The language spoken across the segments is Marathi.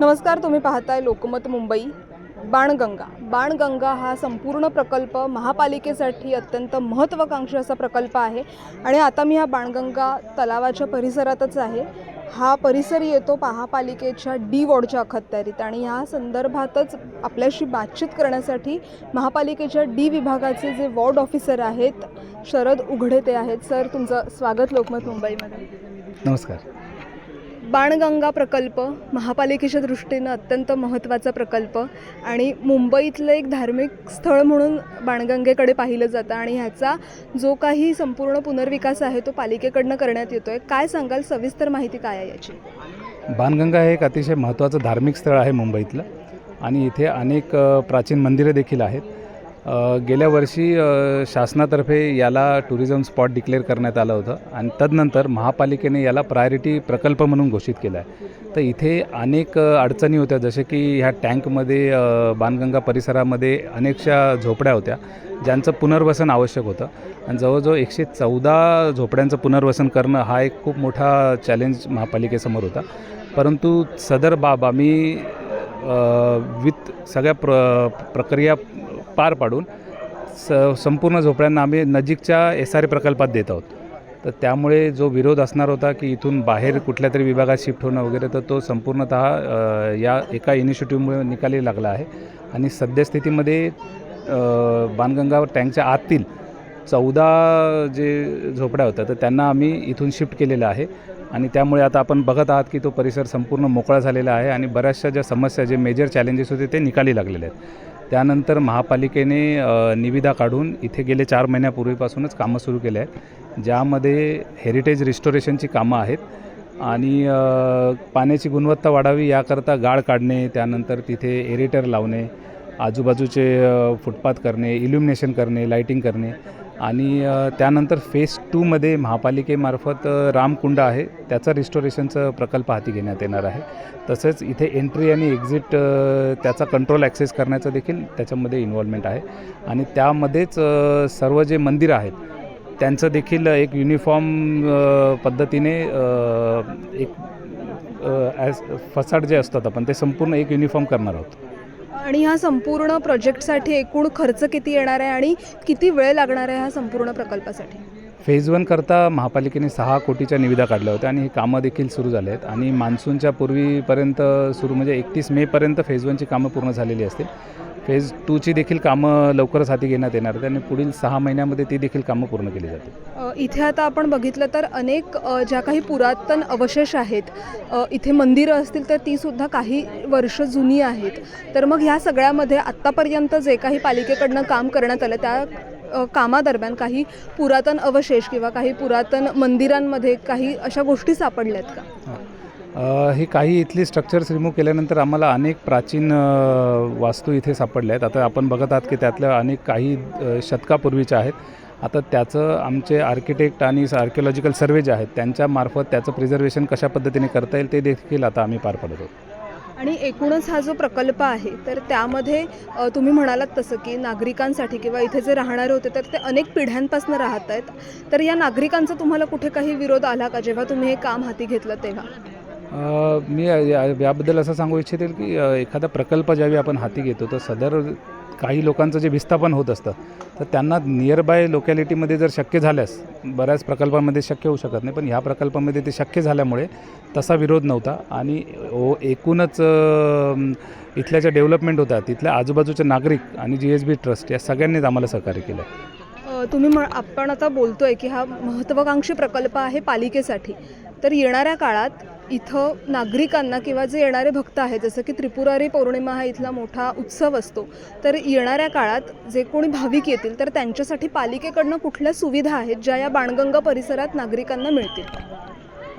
नमस्कार तुम्ही पाहताय लोकमत मुंबई बाणगंगा. बाणगंगा हा संपूर्ण प्रकल्प महापालिकेसाठी अत्यंत महत्त्वाकांक्षी असा प्रकल्प आहे. आणि आता मी हा बाणगंगा तलावाच्या परिसरातच आहे. हा परिसर येतो महापालिकेच्या डी वॉर्डच्या अखत्यारीत आणि ह्या संदर्भातच आपल्याशी बातचीत करण्यासाठी महापालिकेच्या डी विभागाचे जे वॉर्ड ऑफिसर आहेत शरद उघडे ते आहेत. सर तुमचं स्वागत लोकमत मुंबईमध्ये. नमस्कार. बाणगंगा प्रकल्प महापालिकेच्या दृष्टीनं अत्यंत महत्त्वाचा प्रकल्प आणि मुंबईतलं एक धार्मिक स्थळ म्हणून बाणगंगेकडे पाहिलं जातं आणि ह्याचा जो काही संपूर्ण पुनर्विकास आहे तो पालिकेकडनं करण्यात येतो आहे काय सांगाल? सविस्तर माहिती काय आहे याची? बाणगंगा हे एक अतिशय महत्त्वाचं धार्मिक स्थळ आहे मुंबईतलं आणि इथे अनेक प्राचीन मंदिरे देखील आहेत. गेल्या वर्षी शासनातर्फे याला टुरिझम स्पॉट डिक्लेअर करण्यात आलं होतं आणि तदनंतर महापालिकेने याला प्रायोरिटी प्रकल्प म्हणून घोषित केला आहे. तर इथे अनेक अडचणी होत्या जसे की ह्या टँकमध्ये बाणगंगा परिसरामध्ये अनेकशा झोपड्या होत्या ज्यांचं पुनर्वसन आवश्यक होतं. आणि जवळजवळ एकशे चौदा झोपड्यांचं पुनर्वसन करणं हा एक खूप मोठा चॅलेंज महापालिकेसमोर होता. परंतु सदर बाब आम्ही विथ सगळ्या प्र प्रक्रिया पार पाडून स संपूर्ण झोपड्यांना आम्ही नजीकच्या एस आर ए प्रकल्पात देत आहोत. तर त्यामुळे जो विरोध असणार होता की इथून बाहेर कुठल्या तरी विभागात शिफ्ट होणं वगैरे तर तो संपूर्णत या एका इनिशिएटिव्हमुळे निकाली लागला आहे. आणि सद्यस्थितीमध्ये बाणगंगावर बाणगंगा टँकच्या आतील चौदा जे झोपड्या होत्या तर त्यांना आम्ही इथून शिफ्ट केलेलं आहे. आणि त्यामुळे आता आपण बघत आहात की तो परिसर संपूर्ण मोकळा झालेला आहे आणि बऱ्याचशा ज्या समस्या जे मेजर चॅलेंजेस होते ते निकाली लागलेले आहेत. त्यानंतर महापालिकेने निविदा काढून इथे गेले चार महिन्यापूर्वीपासूनच कामं सुरू केले आहेत ज्यामध्ये हेरिटेज रिस्टोरेशनची कामं आहेत आणि पाण्याची गुणवत्ता वाढावी याकरता गाळ काढणे त्यानंतर तिथे एरेटर लावणे आजूबाजूचे फुटपाथ करणे इल्युमिनेशन करणे लाईटिंग करणे आणि त्यानंतर फेस टूमध्ये महापालिकेमार्फत रामकुंड आहे. त्याचा रिस्टोरेशनचं प्रकल्प हाती घेण्यात येणार आहे. तसेच इथे एंट्री आणि एक्झिट त्याचा कंट्रोल ॲक्सेस करण्याचं देखील त्याच्यामध्ये इन्व्हॉल्वमेंट आहे. आणि त्यामध्येच सर्व जे मंदिरं आहेत त्यांचं देखील एक युनिफॉर्म पद्धतीने एक ॲज फसाड जे असतात आपण ते संपूर्ण एक युनिफॉर्म करणार आहोत. आणि ह्या संपूर्ण प्रोजेक्टसाठी एकूण खर्च किती येणार आहे आणि किती वेळ लागणार आहे ह्या संपूर्ण प्रकल्पासाठी? फेज वन करता महापालिकेने सहा कोटीच्या निविदा काढल्या होत्या आणि ही कामं देखील सुरू झाले आहेत आणि मान्सूनच्या पूर्वीपर्यंत सुरू म्हणजे एकतीस मेपर्यंत फेज वनची कामं पूर्ण झालेली असतील. फेज टूची देखील कामं लवकरच हाती घेण्यात येणार आहेत आणि पुढील सहा महिन्यामध्ये ती देखील कामं पूर्ण केली जातील. अ, इथे आता आपण बघितलं तर अनेक ज्या काही पुरातन अवशेष आहेत इथे मंदिरं असतील तर तीसुद्धा काही वर्ष जुनी आहेत. तर मग ह्या सगळ्यामध्ये आत्तापर्यंत जे काही पालिकेकडनं काम करण्यात आलं त्या कामादरम्यान काही पुरातन अवशेष किंवा काही पुरातन मंदिरांमध्ये काही अशा गोष्टी सापडल्यात का? हे काही इथली स्ट्रक्चर्स रिमूव्ह केल्यानंतर आम्हाला अनेक प्राचीन वास्तू इथे सापडल्या आहेत आता आपण बघत आहात की त्यातल्या अनेक काही शतकापूर्वीच्या आहेत. आता त्याचं आमचे आर्किटेक्ट आणि आर्किओलॉजिकल सर्वे जे आहेत त्यांच्यामार्फत त्याचं प्रिझर्वेशन कशा पद्धतीने करता येईल ते देखील आता आम्ही पार पडत आहोत. आणि एकूणच हा जो प्रकल्प आहे तर त्यामध्ये तुम्ही म्हणालात तसं की नागरिकांसाठी किंवा इथे जे राहणारे होते तर ते अनेक पिढ्यांपासून राहत आहेत. तर या नागरिकांचा तुम्हाला कुठे काही विरोध आला का? जेव्हा तुम्ही हे काम हाती घेतलं तेव्हा? मी या- याबद्दल असं सांगू इच्छिते की एखादा प्रकल्प ज्यावेळी आपण हाती घेतो तर सदर काही लोकांचं जे विस्थापन होत असतं तर त्यांना नियर बाय लोकॅलिटीमध्ये जर शक्य झाल्यास बऱ्याच प्रकल्पांमध्ये शक्य होऊ शकत नाही पण ह्या प्रकल्पामध्ये ते शक्य झाल्यामुळे तसा विरोध नव्हता. आणि ओ एकूणच इथल्या ज्या डेव्हलपमेंट होत्या तिथल्या आजूबाजूचे नागरिक आणि जी एस बी ट्रस्ट या सगळ्यांनीच आम्हाला सहकार्य केलं. तुम्ही म्हण आपण आता बोलतोय की हा महत्त्वाकांक्षी प्रकल्प आहे पालिकेसाठी. तर येणाऱ्या काळात इथं नागरिकांना किंवा जे येणारे भक्त आहेत जसं की त्रिपुरारी पौर्णिमा हा इथला मोठा उत्सव असतो तर येणाऱ्या काळात जे कोणी भाविक येतील तर त्यांच्यासाठी पालिकेकडनं कुठल्या सुविधा आहेत ज्या या बाणगंगा परिसरात नागरिकांना मिळतील?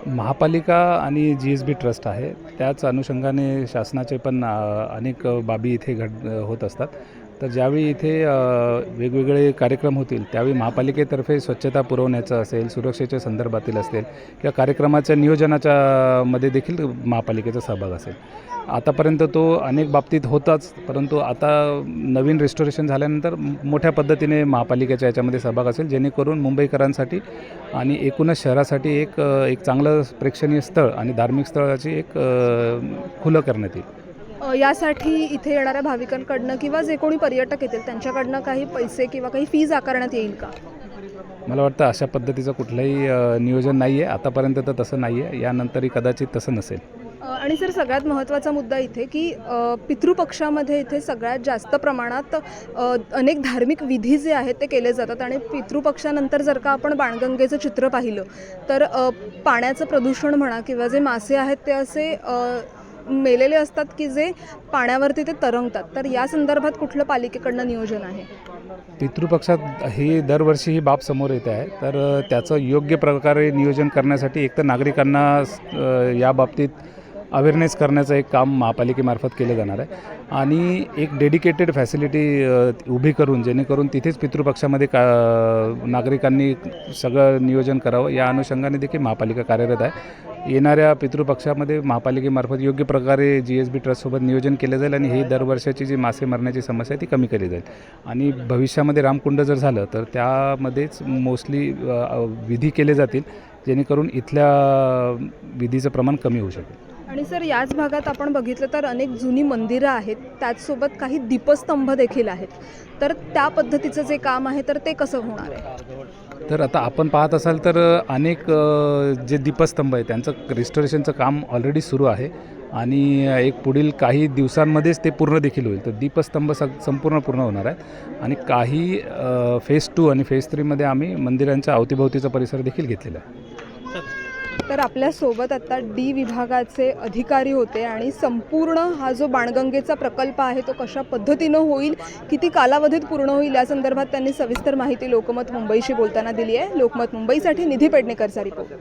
महापालिका आणि जी एस बी ट्रस्ट आहे. त्याच अनुषंगाने शासनाचे पण अनेक बाबी इथे घड होत असतात. तर ज्यावेळी इथे वेगवेगळे कार्यक्रम होतील त्यावेळी महापालिकेतर्फे स्वच्छता पुरवण्याचं असेल सुरक्षेच्या संदर्भातील असेल किंवा कार्यक्रमाच्या नियोजनाच्या मध्ये देखील महापालिकेचा सहभाग असेल. आतापर्यंत तो अनेक बाबतीत होताच परंतु आता नवीन रेस्टोरेशन झाल्यानंतर मोठ्या पद्धतीने महापालिकेच्या याच्यामध्ये सहभाग असेल जेणेकरून मुंबईकरांसाठी आणि एकूणच शहरासाठी एक एक चांगलं प्रेक्षणीय स्थळ आणि धार्मिक स्थळाची एक खुलं करण्यात येईल. यासाठी इथे येणाऱ्या भाविकांकडनं किंवा जे कोणी पर्यटक येतील त्यांच्याकडनं काही पैसे किंवा काही फीज आकारण्यात येईल का? मला वाटतं अशा पद्धतीचं कुठलंही नियोजन नाही आहे आतापर्यंत तर तसं नाही आहे यानंतरही कदाचित तसं नसेल. आणि सर सगळ्यात महत्त्वाचा मुद्दा इथे की पितृपक्षामध्ये इथे सगळ्यात जास्त प्रमाणात अनेक धार्मिक विधी जे आहेत ते केले जातात आणि पितृपक्षानंतर जर का आपण बाणगंगेचं चित्र पाहिलं तर पाण्याचं प्रदूषण म्हणा किंवा जे मासे आहेत ते असे मेलेले असतात की जे पाण्यावरती ते तरंगतात. तर या संदर्भात कुठलं पालिकेकडनं नियोजन आहे? पितृपक्षात ही दरवर्षी ही बाब समोर येते आहे. तर त्याचं योग्य प्रकारे नियोजन करण्यासाठी एक तर नागरिकांना या बाबतीत अवेअरनेस करण्याचं एक काम महापालिकेमार्फत केलं जाणार आहे. आणि एक डेडिकेटेड फॅसिलिटी उभी करून जेणेकरून तिथेच पितृपक्षामध्ये का नागरिकांनी सगळं नियोजन करावं. या अनुषंगाने देखील महापालिका कार्यरत आहे. येणाऱ्या पितृपक्षामध्ये महापालिकेमार्फत योग्य प्रकारे जी एस बी ट्रस्टसोबत नियोजन केलं जाईल आणि ही दरवर्षाची जी मासे मरण्याची समस्या आहे ती कमी केली जाईल. आणि भविष्यामध्ये रामकुंड जर झालं तर त्यामध्येच मोस्टली विधी केले जातील जेणेकरून इथल्या विधीचं प्रमाण कमी होऊ शकेल. आणि सर याच भागात आपण बघितलं तर अनेक जुनी मंदिरं आहेत. त्याचसोबत काही दीपस्तंभ देखील आहेत. तर त्या पद्धतीचं जे काम आहे तर ते कसं होणार आहे? तर आता आपण पाहत असाल तर अनेक जे दीपस्तंभ आहे त्यांचं रिस्टोरेशनचं काम ऑलरेडी सुरू आहे. आणि एक पुढील काही दिवसांमध्येच ते पूर्ण देखील होईल. तर दीपस्तंभ स संपूर्ण पूर्ण होणार आहेत. आणि काही फेज टू आणि फेज थ्रीमध्ये आम्ही मंदिरांच्या अवतीभोवतीचा परिसर देखील घेतलेला आहे. तर आपल्यासोबत आता डी विभागाचे अधिकारी होते आणि संपूर्ण हा जो बाणगंगेचा प्रकल्प आहे तो कशा पद्धतीनं होईल किती कालावधीत पूर्ण होईल या संदर्भात त्यांनी सविस्तर माहिती लोकमत मुंबईशी बोलताना दिली आहे. लोकमत मुंबईसाठी निधी पेडणेकरचा रिपोर्ट